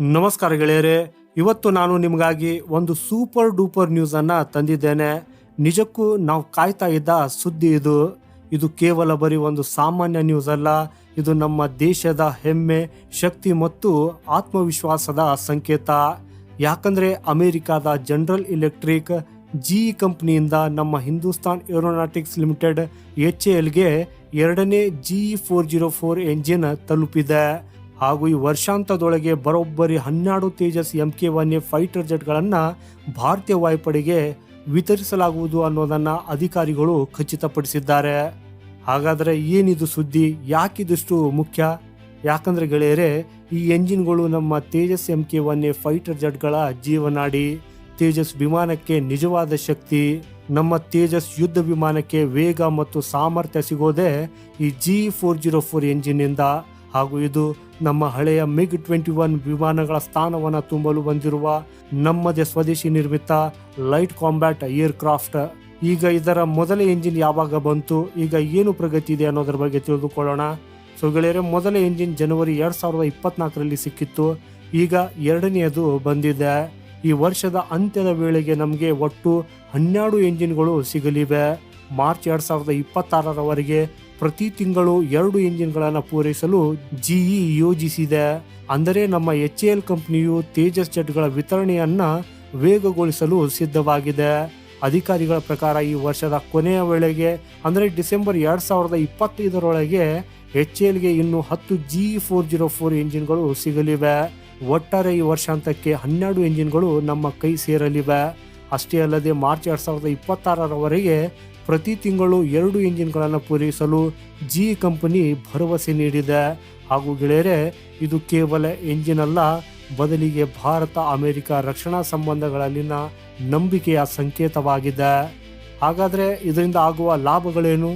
ನಮಸ್ಕಾರ ಗೆಳೆಯರೆ, ಇವತ್ತು ನಾನು ನಿಮಗಾಗಿ ಒಂದು ಸೂಪರ್ ಡೂಪರ್ ನ್ಯೂಸ್ ಅನ್ನ ತಂದಿದ್ದೇನೆ. ನಿಜಕ್ಕೂ ನಾವು ಕಾಯ್ತಾ ಇದ್ದ ಸುದ್ದಿ ಇದು. ಇದು ಕೇವಲ ಬರೀ ಒಂದು ಸಾಮಾನ್ಯ ನ್ಯೂಸ್ ಅಲ್ಲ, ಇದು ನಮ್ಮ ದೇಶದ ಹೆಮ್ಮೆ, ಶಕ್ತಿ ಮತ್ತು ಆತ್ಮವಿಶ್ವಾಸದ ಸಂಕೇತ. ಯಾಕಂದ್ರೆ ಅಮೆರಿಕಾದ ಜನರಲ್ ಇಲೆಕ್ಟ್ರಿಕ್ ಜಿ ಕಂಪ್ನಿಯಿಂದ ನಮ್ಮ ಹಿಂದೂಸ್ತಾನ್ ಏರೋನಾಟಿಕ್ಸ್ ಲಿಮಿಟೆಡ್ ಎಚ್ ಎಲ್ಗೆ ಎರಡನೇ G four zero four engine ತಲುಪಿದೆ. ಹಾಗೂ ಈ ವರ್ಷಾಂತದೊಳಗೆ ಬರೋಬ್ಬರಿ ಹನ್ನೆರಡು Tejas M K one A fighter ಜೆಟ್ಗಳನ್ನು ಭಾರತೀಯ ವಾಯುಪಡೆಗೆ ವಿತರಿಸಲಾಗುವುದು ಅನ್ನೋದನ್ನು ಅಧಿಕಾರಿಗಳು ಖಚಿತಪಡಿಸಿದ್ದಾರೆ. ಹಾಗಾದರೆ ಏನಿದು ಸುದ್ದಿ? ಯಾಕಿದಿಷ್ಟು ಮುಖ್ಯ? ಯಾಕಂದರೆ ಗೆಳೆಯರೇ, ಈ ಎಂಜಿನ್ಗಳು ನಮ್ಮ Tejas M K one A fighter ಜೆಟ್ಗಳ ಜೀವನಾಡಿ. ತೇಜಸ್ ವಿಮಾನಕ್ಕೆ ನಿಜವಾದ ಶಕ್ತಿ. ನಮ್ಮ ತೇಜಸ್ ಯುದ್ಧ ವಿಮಾನಕ್ಕೆ ವೇಗ ಮತ್ತು ಸಾಮರ್ಥ್ಯ ಸಿಗೋದೇ ಈ ಜಿ ಫೋರ್ ಜೀರೋ ಫೋರ್ ಎಂಜಿನ್ನಿಂದ. ಹಾಗೂ ಇದು ನಮ್ಮ ಹಳೆಯ ಮಿಗ್ ಟ್ವೆಂಟಿ ಒನ್ ವಿಮಾನಗಳ ಸ್ಥಾನವನ್ನು ತುಂಬಲು ಬಂದಿರುವ ನಮ್ಮದೇ ಸ್ವದೇಶಿ ನಿರ್ಮಿತ ಲೈಟ್ ಕಾಂಬ್ಯಾಟ್ ಏರ್ಕ್ರಾಫ್ಟ್. ಈಗ ಇದರ ಮೊದಲ ಎಂಜಿನ್ ಯಾವಾಗ ಬಂತು, ಈಗ ಏನು ಪ್ರಗತಿ ಇದೆ ಅನ್ನೋದ್ರ ಬಗ್ಗೆ ತಿಳಿದುಕೊಳ್ಳೋಣ. ಸೊ ಗೆಳೆಯರೆ, ಮೊದಲ ಇಂಜಿನ್ ಜನವರಿ ಎರಡು ಸಾವಿರದ ಇಪ್ಪತ್ನಾಲ್ಕರಲ್ಲಿ ಸಿಕ್ಕಿತ್ತು. ಈಗ ಎರಡನೆಯದು ಬಂದಿದೆ. ಈ ವರ್ಷದ ಅಂತ್ಯದ ವೇಳೆಗೆ ನಮಗೆ ಒಟ್ಟು ಹನ್ನೆರಡು ಇಂಜಿನ್ಗಳು ಸಿಗಲಿವೆ. ಮಾರ್ಚ್ ಎರಡು ಸಾವಿರದ ಇಪ್ಪತ್ತಾರರವರೆಗೆ ಪ್ರತಿ ತಿಂಗಳು ಎರಡು ಇಂಜಿನ್ಗಳನ್ನು ಪೂರೈಸಲು ಜಿಇ ಯೋಜಿಸಿದೆ. ಅಂದರೆ ನಮ್ಮ ಎಚ್ ಎಲ್ ಕಂಪನಿಯು ತೇಜಸ್ ಜೆಟ್ಗಳ ವಿತರಣೆಯನ್ನ ವೇಗಗೊಳಿಸಲು ಸಿದ್ಧವಾಗಿದೆ. ಅಧಿಕಾರಿಗಳ ಪ್ರಕಾರ ಈ ವರ್ಷದ ಕೊನೆಯ ವೇಳೆಗೆ, ಅಂದರೆ ಡಿಸೆಂಬರ್ ಎರಡು ಸಾವಿರದ ಇಪ್ಪತ್ತೈದರೊಳಗೆ ಎಚ್ ಎಲ್ಗೆ ಇನ್ನು ಹತ್ತು ಜಿ ಫೋರ್ ಜೀರೋ ಫೋರ್ ಇಂಜಿನ್ಗಳು ಸಿಗಲಿವೆ. ಒಟ್ಟಾರೆ ಈ ವರ್ಷಾಂತಕ್ಕೆ ಹನ್ನೆರಡು ಎಂಜಿನ್ಗಳು ನಮ್ಮ ಕೈ ಸೇರಲಿವೆ. ಅಷ್ಟೇ ಅಲ್ಲದೆ ಮಾರ್ಚ್ ಎರಡು ಸಾವಿರದ ಇಪ್ಪತ್ತಾರರವರೆಗೆ ಪ್ರತಿ ತಿಂಗಳು ಎರಡು ಇಂಜಿನ್ಗಳನ್ನು ಪೂರೈಸಲು ಜಿ ಕಂಪನಿ ಭರವಸೆ ನೀಡಿದೆ. ಹಾಗೂ ಗೆಳೆಯರೆ, ಇದು ಕೇವಲ ಎಂಜಿನ್ ಅಲ್ಲ ಬದಲಿಗೆ ಭಾರತ ಅಮೆರಿಕ ರಕ್ಷಣಾ ಸಂಬಂಧಗಳಲ್ಲಿನ ನಂಬಿಕೆಯ ಸಂಕೇತವಾಗಿದೆ. ಹಾಗಾದರೆ ಇದರಿಂದ ಆಗುವ ಲಾಭಗಳೇನು?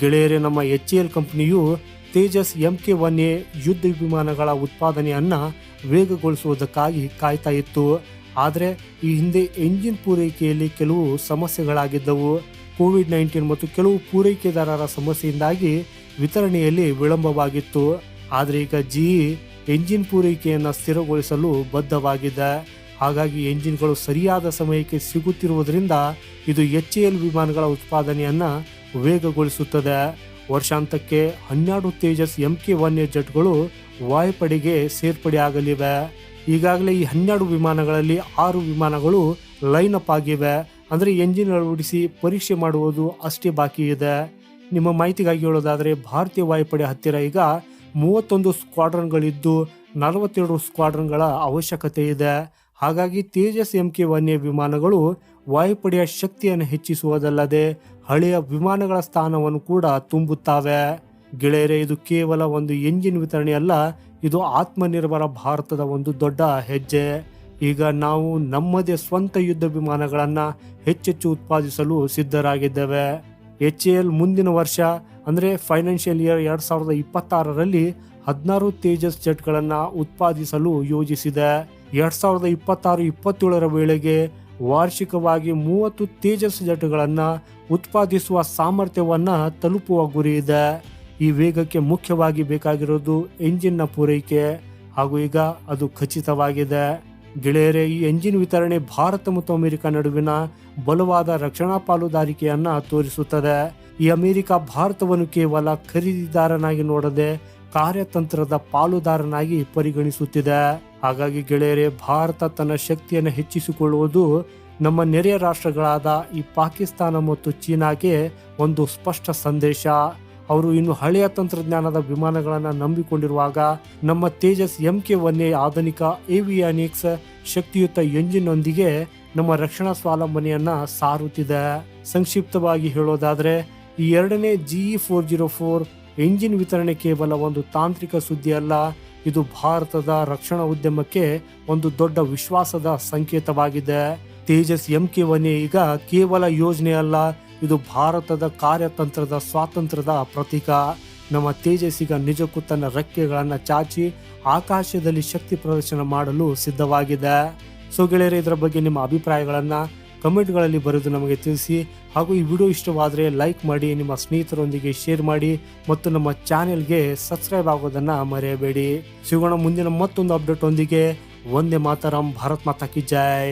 ಗೆಳೆಯರೆ, ನಮ್ಮ ಎಚ್ ಎಲ್ ಕಂಪನಿಯು Tejas M K one A ಯುದ್ಧ ವಿಮಾನಗಳ ಉತ್ಪಾದನೆಯನ್ನು ವೇಗಗೊಳಿಸುವುದಕ್ಕಾಗಿ ಕಾಯ್ತಾ ಇತ್ತು. ಆದರೆ ಈ ಹಿಂದೆ ಎಂಜಿನ್ ಪೂರೈಕೆಯಲ್ಲಿ ಕೆಲವು ಸಮಸ್ಯೆಗಳಾಗಿದ್ದವು. ಕೋವಿಡ್ ನೈನ್ಟೀನ್ ಮತ್ತು ಕೆಲವು ಪೂರೈಕೆದಾರರ ಸಮಸ್ಯೆಯಿಂದಾಗಿ ವಿತರಣೆಯಲ್ಲಿ ವಿಳಂಬವಾಗಿತ್ತು. ಆದರೆ ಈಗ ಜಿ ಎಂಜಿನ್ ಪೂರೈಕೆಯನ್ನು ಸ್ಥಿರಗೊಳಿಸಲು ಬದ್ಧವಾಗಿದೆ. ಹಾಗಾಗಿ ಎಂಜಿನ್ಗಳು ಸರಿಯಾದ ಸಮಯಕ್ಕೆ ಸಿಗುತ್ತಿರುವುದರಿಂದ ಇದು ಎಚ್ ಎಲ್ ವಿಮಾನಗಳ ಉತ್ಪಾದನೆಯನ್ನು ವೇಗಗೊಳಿಸುತ್ತದೆ. ವರ್ಷಾಂತಕ್ಕೆ ಹನ್ನೆರಡು Tejas M K one A ಜೆಟ್ಗಳು ವಾಯುಪಡೆಗೆ ಸೇರ್ಪಡೆಯಾಗಲಿವೆ ಈಗಾಗಲೇ ಈ ಹನ್ನೆರಡು ವಿಮಾನಗಳಲ್ಲಿ ಆರು ವಿಮಾನಗಳು ಲೈನ್ ಅಪ್ ಆಗಿವೆ. ಅಂದರೆ ಎಂಜಿನ್ ಅಳವಡಿಸಿ ಪರೀಕ್ಷೆ ಮಾಡುವುದು ಅಷ್ಟೇ ಬಾಕಿ ಇದೆ. ನಿಮ್ಮ ಮಾಹಿತಿಗಾಗಿ ಹೇಳೋದಾದರೆ ಭಾರತೀಯ ವಾಯುಪಡೆ ಹತ್ತಿರ ಈಗ ಮೂವತ್ತೊಂದು ಸ್ಕ್ವಾಡ್ರನ್ಗಳಿದ್ದು ನಲವತ್ತೆರಡು ಸ್ಕ್ವಾಡ್ರನ್ಗಳ ಅವಶ್ಯಕತೆ ಇದೆ. ಹಾಗಾಗಿ ತೇಜಸ್ ಎಂ ಕೆ ವನ್ಯ ವಿಮಾನಗಳು ವಾಯುಪಡೆಯ ಶಕ್ತಿಯನ್ನು ಹೆಚ್ಚಿಸುವುದಲ್ಲದೆ ಹಳೆಯ ವಿಮಾನಗಳ ಸ್ಥಾನವನ್ನು ಕೂಡ ತುಂಬುತ್ತವೆ. ಗೆಳೆಯರೆ, ಇದು ಕೇವಲ ಒಂದು ಎಂಜಿನ್ ವಿತರಣೆ ಅಲ್ಲ ಇದು ಆತ್ಮನಿರ್ಭರ ಭಾರತದ ಒಂದು ದೊಡ್ಡ ಹೆಜ್ಜೆ. ಈಗ ನಾವು ನಮ್ಮದೇ ಸ್ವಂತ ಯುದ್ಧ ವಿಮಾನಗಳನ್ನು ಹೆಚ್ಚೆಚ್ಚು ಉತ್ಪಾದಿಸಲು ಸಿದ್ಧರಾಗಿದ್ದೇವೆ. ಎಚ್ ಎಲ್ ಮುಂದಿನ ವರ್ಷ, ಅಂದರೆ ಫೈನಾನ್ಷಿಯಲ್ ಇಯರ್ ಎರಡು ಸಾವಿರದ ಇಪ್ಪತ್ತಾರರಲ್ಲಿ ಹದಿನಾರು ತೇಜಸ್ ಜೆಟ್ಗಳನ್ನು ಉತ್ಪಾದಿಸಲು ಯೋಜಿಸಿದೆ. ಎರಡು ಸಾವಿರದ ಇಪ್ಪತ್ತಾರು, ಇಪ್ಪತ್ತೇಳರ ವೇಳೆಗೆ ವಾರ್ಷಿಕವಾಗಿ ಮೂವತ್ತು ತೇಜಸ್ ಜೆಟ್ಗಳನ್ನು ಉತ್ಪಾದಿಸುವ ಸಾಮರ್ಥ್ಯವನ್ನು ತಲುಪುವ ಗುರಿ ಇದೆ. ಈ ವೇಗಕ್ಕೆ ಮುಖ್ಯವಾಗಿ ಬೇಕಾಗಿರೋದು ಎಂಜಿನ್ನ ಪೂರೈಕೆ. ಹಾಗೂ ಈಗ ಅದು ಖಚಿತವಾಗಿದೆ. ಗೆಳೆಯರೆ, ಈ ಎಂಜಿನ್ ವಿತರಣೆ ಭಾರತ ಮತ್ತು ಅಮೆರಿಕ ನಡುವಿನ ಬಲವಾದ ರಕ್ಷಣಾ ಪಾಲುದಾರಿಕೆಯನ್ನ ತೋರಿಸುತ್ತದೆ. ಈ ಅಮೆರಿಕ ಭಾರತವನ್ನು ಕೇವಲ ಖರೀದಿದಾರನಾಗಿ ನೋಡದೆ ಕಾರ್ಯತಂತ್ರದ ಪಾಲುದಾರನಾಗಿ ಪರಿಗಣಿಸುತ್ತಿದೆ. ಹಾಗಾಗಿ ಗೆಳೆಯರೆ, ಭಾರತ ತನ್ನ ಶಕ್ತಿಯನ್ನು ಹೆಚ್ಚಿಸಿಕೊಳ್ಳುವುದು ನಮ್ಮ ನೆರೆಯ ರಾಷ್ಟ್ರಗಳಾದ ಈ ಪಾಕಿಸ್ತಾನ ಮತ್ತು ಚೀನಾಗೆ ಒಂದು ಸ್ಪಷ್ಟ ಸಂದೇಶ. ಅವರು ಇನ್ನು ಹಳೆಯ ತಂತ್ರಜ್ಞಾನದ ವಿಮಾನಗಳನ್ನು ನಂಬಿಕೊಂಡಿರುವಾಗ ನಮ್ಮ Tejas M K one A ಆಧುನಿಕ ಏವಿಯಾನಿಕ್ಸ್ ಶಕ್ತಿಯುತ ಎಂಜಿನ್ನೊಂದಿಗೆ ನಮ್ಮ ರಕ್ಷಣಾ ಸ್ವಾವಲಂಬನೆಯನ್ನ ಸಾರುತ್ತಿದೆ. ಸಂಕ್ಷಿಪ್ತವಾಗಿ ಹೇಳೋದಾದ್ರೆ, ಈ ಎರಡನೇ G four zero four engine ವಿತರಣೆ ಕೇವಲ ಒಂದು ತಾಂತ್ರಿಕ ಸುದ್ದಿ ಅಲ್ಲ, ಇದು ಭಾರತದ ರಕ್ಷಣಾ ಉದ್ಯಮಕ್ಕೆ ಒಂದು ದೊಡ್ಡ ವಿಶ್ವಾಸದ ಸಂಕೇತವಾಗಿದೆ. ತೇಜಸ್ ಎಂ ಕೆ ಒನ್ ಈಗ ಕೇವಲ ಯೋಜನೆ ಅಲ್ಲ ಇದು ಭಾರತದ ಕಾರ್ಯತಂತ್ರದ ಸ್ವಾತಂತ್ರ್ಯದ ಪ್ರತೀಕ. ನಮ್ಮ ತೇಜಸ್ಸಿಗ ನಿಜಕ್ಕೂ ತನ್ನ ರೆಕ್ಕೆಗಳನ್ನು ಚಾಚಿ ಆಕಾಶದಲ್ಲಿ ಶಕ್ತಿ ಪ್ರದರ್ಶನ ಮಾಡಲು ಸಿದ್ಧವಾಗಿದೆ. ಸೊ ಗೆಳೆಯರೆ, ಇದರ ಬಗ್ಗೆ ನಿಮ್ಮ ಅಭಿಪ್ರಾಯಗಳನ್ನು ಕಮೆಂಟ್ಗಳಲ್ಲಿ ಬರೆದು ನಮಗೆ ತಿಳಿಸಿ. ಹಾಗೂ ಈ ವಿಡಿಯೋ ಇಷ್ಟವಾದರೆ ಲೈಕ್ ಮಾಡಿ, ನಿಮ್ಮ ಸ್ನೇಹಿತರೊಂದಿಗೆ ಶೇರ್ ಮಾಡಿ ಮತ್ತು ನಮ್ಮ ಚಾನೆಲ್ಗೆ ಸಬ್ಸ್ಕ್ರೈಬ್ ಆಗೋದನ್ನು ಮರೆಯಬೇಡಿ. ಸಿಗೋಣ ಮುಂದಿನ ಮತ್ತೊಂದು ಅಪ್ಡೇಟ್ ಒಂದಿಗೆ ಒಂದೇ ಮಾತರಂ, ಭಾರತ್ ಮಾತಾ ಕಿ ಜೈ.